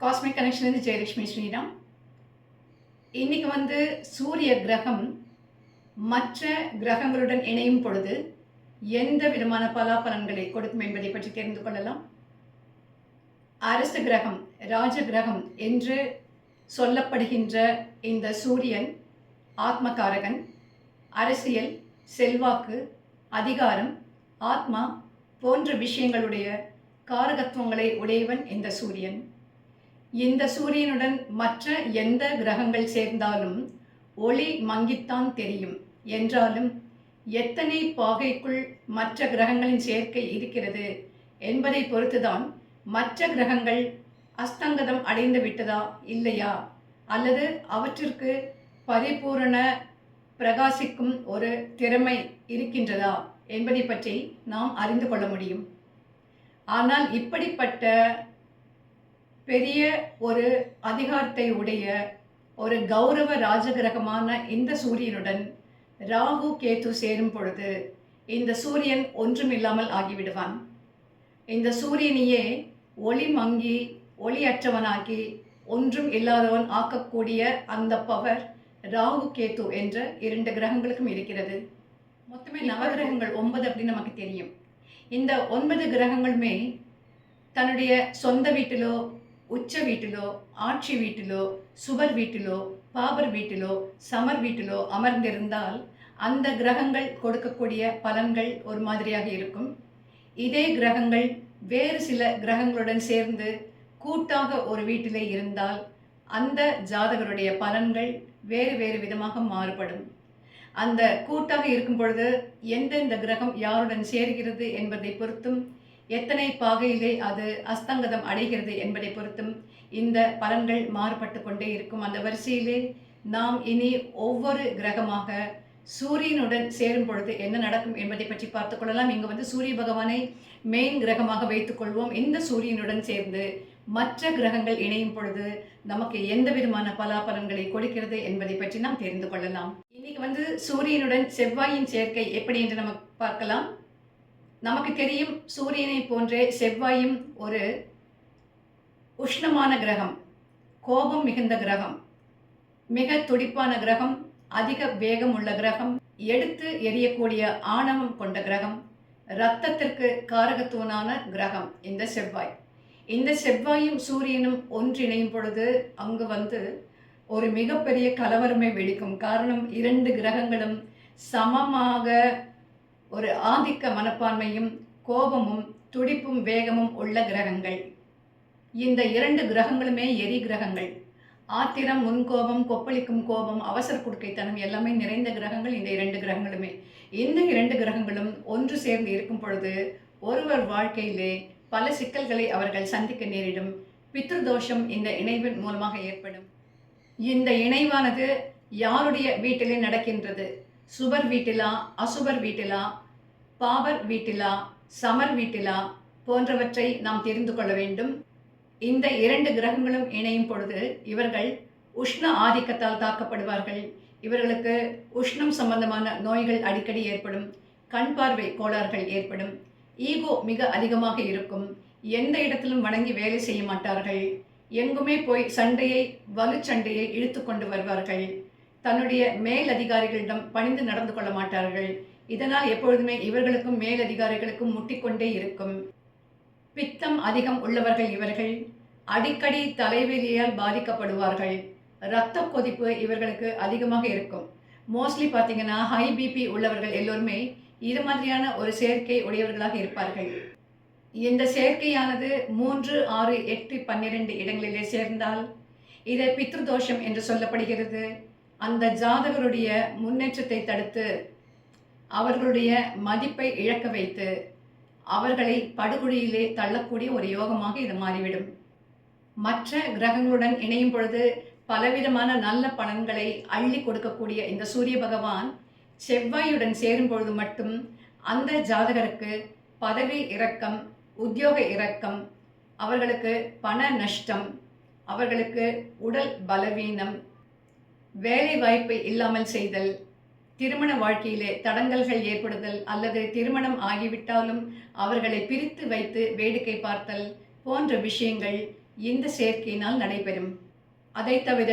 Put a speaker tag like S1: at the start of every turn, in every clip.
S1: Cosmic கனெக்ஷன்லேருந்து Jayalakshmi Sriram. இன்னைக்கு வந்து சூரிய கிரகம் மற்ற கிரகங்களுடன் இணையும் பொழுது எந்த விதமான பலாபலன்களை கொடுக்கும் என்பதை பற்றி தெரிந்து கொள்ளலாம். அரசு கிரகம் ராஜ கிரகம் என்று சொல்லப்படுகின்ற இந்த சூரியன் ஆத்மகாரகன் அரசியல் செல்வாக்கு அதிகாரம் ஆத்மா போன்ற விஷயங்களுடைய காரகத்துவங்களை உடையவன் இந்த சூரியன். இந்த சூரியனுடன் மற்ற எந்த கிரகங்கள் சேர்ந்தாலும் ஒளி மங்கித்தான் தெரியும். என்றாலும் எத்தனை பாகைக்குள் மற்ற கிரகங்களின் சேர்க்கை இருக்கிறது என்பதை பொறுத்துதான் மற்ற கிரகங்கள் அஸ்தங்கதம் அடைந்து விட்டதா இல்லையா? அல்லது அவற்றிற்கு பரிபூரண பிரகாசிக்கும் ஒரு திறமை இருக்கின்றதா என்பதை பற்றி நாம் அறிந்து கொள்ள முடியும். ஆனால் இப்படிப்பட்ட பெரிய ஒரு அதிகாரத்தை உடைய ஒரு கௌரவ ராஜகிரகமான இந்த சூரியனுடன் ராகு கேது சேரும் பொழுது இந்த சூரியன் ஒன்றுமில்லாமல் ஆகிவிடுவான். இந்த சூரியனையே ஒளி மங்கி ஒளியற்றவனாக்கி ஒன்றும் இல்லாதவன் ஆக்கக்கூடிய அந்த பவர் ராகு கேது என்ற இரண்டு கிரகங்களுக்கும் இருக்கிறது. மொத்தமே நவகிரகங்கள் ஒன்பது அப்படின்னு நமக்கு தெரியும். இந்த ஒன்பது கிரகங்களுமே தன்னுடைய சொந்த வீட்டிலோ உச்ச வீட்டிலோ ஆட்சி வீட்டிலோ சுவர் வீட்டிலோ பாபர் வீட்டிலோ சமர் வீட்டிலோ அமர்ந்திருந்தால் அந்த கிரகங்கள் கொடுக்கக்கூடிய பலன்கள் ஒரு மாதிரியாக இருக்கும். இதே கிரகங்கள் வேறு சில கிரகங்களுடன் சேர்ந்து கூட்டாக ஒரு வீட்டிலே இருந்தால் அந்த ஜாதகருடைய பலன்கள் வேறு வேறு விதமாக மாறுபடும். அந்த கூட்டாக இருக்கும் பொழுது எந்தெந்த கிரகம் யாருடன் சேர்கிறது என்பதை பொறுத்தும் எத்தனை பாகையிலே அது அஸ்தங்கதம் அடைகிறது என்பதை பொறுத்தும் இந்த பலன்கள் மாறுபட்டு கொண்டே இருக்கும். அந்த வரிசையிலே நாம் இனி ஒவ்வொரு கிரகமாக சூரியனுடன் சேரும் பொழுது என்ன நடக்கும் என்பதை பற்றி பார்த்து கொள்ளலாம். இங்கு வந்து சூரிய பகவானை மெயின் கிரகமாக வைத்துக்கொள்வோம் இந்த சூரியனுடன் சேர்ந்து மற்ற கிரகங்கள் இணையும் பொழுது நமக்கு எந்த விதமான பலாபலன்களை கொடுக்கிறது என்பதை பற்றி நாம் தெரிந்து கொள்ளலாம். இன்னைக்கு வந்து சூரியனுடன் செவ்வாயின் சேர்க்கை எப்படி என்று நம்ம பார்க்கலாம். நமக்கு தெரியும் சூரியனை போன்றே செவ்வாயும் ஒரு உஷ்ணமான கிரகம் கோபம் மிகுந்த கிரகம் மிக துடிப்பான கிரகம் அதிக வேகம் உள்ள கிரகம் எடுத்து எரியக்கூடிய ஆணவம் கொண்ட கிரகம் இரத்தத்திற்கு காரகத்துவனான கிரகம் இந்த செவ்வாய். இந்த செவ்வாயும் சூரியனும் ஒன்றிணையும் பொழுது அங்கு வந்து ஒரு மிகப்பெரிய கலவரமே வெடிக்கும். காரணம் இரண்டு கிரகங்களும் சமமாக ஒரு ஆதிக்க மனப்பான்மையும் கோபமும் துடிப்பும் வேகமும் உள்ள கிரகங்கள். இந்த இரண்டு கிரகங்களுமே எரி கிரகங்கள். ஆத்திரம் முன்கோபம் கொப்பளிக்கும் கோபம் அவசர குடுக்கைத்தனம் எல்லாமே நிறைந்த கிரகங்கள் இந்த இரண்டு கிரகங்களுமே. இந்த இரண்டு கிரகங்களும் ஒன்று சேர்ந்து இருக்கும் பொழுது ஒருவர் வாழ்க்கையிலே பல சிக்கல்களை அவர்கள் சந்திக்க நேரிடும். பித்ருதோஷம் இந்த இணைவின் மூலமாக ஏற்படும். இந்த இணைவானது யாருடைய வீட்டிலே நடக்கின்றது? சுபர் வீட்டிலா அசுபர் வீட்டிலா பாபர் வீட்டிலா சமர் வீட்டிலா போன்றவற்றை நாம் தெரிந்து கொள்ள வேண்டும். இந்த இரண்டு கிரகங்களும் இணையும் பொழுது இவர்கள் உஷ்ண ஆதிக்கத்தால் தாக்கப்படுவார்கள். இவர்களுக்கு உஷ்ணம் சம்பந்தமான நோய்கள் அடிக்கடி ஏற்படும் கண் பார்வை கோளாறுகள் ஏற்படும் ஈகோ மிக அதிகமாக இருக்கும் எந்த இடத்திலும் வணங்கி வேலை செய்ய மாட்டார்கள் எங்குமே போய் சண்டையை வலுச்சண்டையை இழுத்து கொண்டு வருவார்கள். தன்னுடைய மேல் அதிகாரிகளிடம் பணிந்து நடந்து கொள்ள மாட்டார்கள். இதனால் எப்பொழுதுமே இவர்களுக்கும் மேலதிகாரிகளுக்கும் முட்டிக்கொண்டே இருக்கும். பித்தம் அதிகம் உள்ளவர்கள் இவர்கள். அடிக்கடி தலைவலியால் பாதிக்கப்படுவார்கள். இரத்த கொதிப்பு இவர்களுக்கு அதிகமாக இருக்கும். மோஸ்ட்லி பார்த்தீங்கன்னா ஹை பிபி உள்ளவர்கள் எல்லோருமே இது மாதிரியான ஒரு சேர்க்கை உடையவர்களாக இருப்பார்கள். இந்த சேர்க்கையானது மூன்று ஆறு எட்டு பன்னிரெண்டு இடங்களிலே சேர்ந்தால் இதை பித்ருதோஷம் என்று சொல்லப்படுகிறது. அந்த ஜாதகருடைய முன்னேற்றத்தை தடுத்து அவர்களுடைய மதிப்பை இழக்க வைத்து அவர்களை படுகொழியிலே தள்ளக்கூடிய ஒரு யோகமாக இது மாறிவிடும். மற்ற கிரகங்களுடன் இணையும் பொழுது பலவிதமான நல்ல பலன்களை அள்ளி கொடுக்கக்கூடிய இந்த சூரிய பகவான் செவ்வாயுடன் சேரும் பொழுது மட்டும் அந்த ஜாதகருக்கு பதவி இறக்கம் உத்தியோக இறக்கம் அவர்களுக்கு பண நஷ்டம் அவர்களுக்கு உடல் பலவீனம் வேலை வாய்ப்பு இல்லாமல் செய்தல் திருமண வாழ்க்கையிலே தடங்கல்கள் ஏற்படுதல் அல்லது திருமணம் ஆகிவிட்டாலும் அவர்களை பிரித்து வைத்து வேடிக்கை பார்த்தல் போன்ற விஷயங்கள் இந்த சேர்க்கையினால் நடைபெறும். அதை தவிர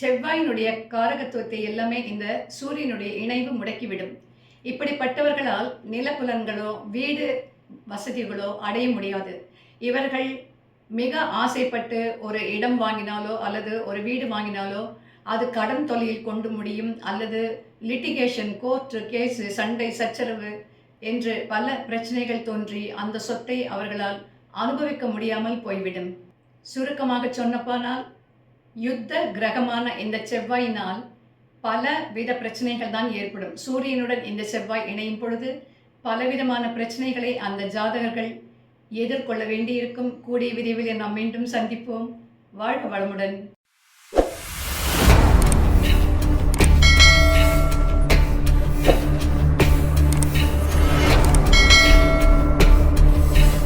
S1: செவ்வாயினுடைய காரகத்துவத்தை எல்லாமே இந்த சூரியனுடைய இணைவு முடக்கிவிடும். இப்படிப்பட்டவர்களால் நிலப்புலன்களோ வீடு வசதிகளோ அடைய முடியாது. இவர்கள் மிக ஆசைப்பட்டு ஒரு இடம் வாங்கினாலோ அல்லது ஒரு வீடு வாங்கினாலோ அது கடன் தொலையில் கொண்டு முடியும் அல்லது லிட்டிகேஷன் கோர்ட்டு கேஸு சண்டை சச்சரவு என்று பல பிரச்சனைகள் தோன்றி அந்த சொத்தை அவர்களால் அனுபவிக்க முடியாமல் போய்விடும். சுருக்கமாக சொன்னப்பானால் யுத்த கிரகமான இந்த செவ்வாயினால் பல வித பிரச்சனைகள் தான் ஏற்படும். சூரியனுடன் இந்த செவ்வாய் இணையும் பொழுது பலவிதமான பிரச்சனைகளை அந்த ஜாதகர்கள் எதிர்கொள்ள வேண்டியிருக்கும். கூடிய விரைவில் நாம் மீண்டும் சந்திப்போம். வாழ்க வளமுடன்.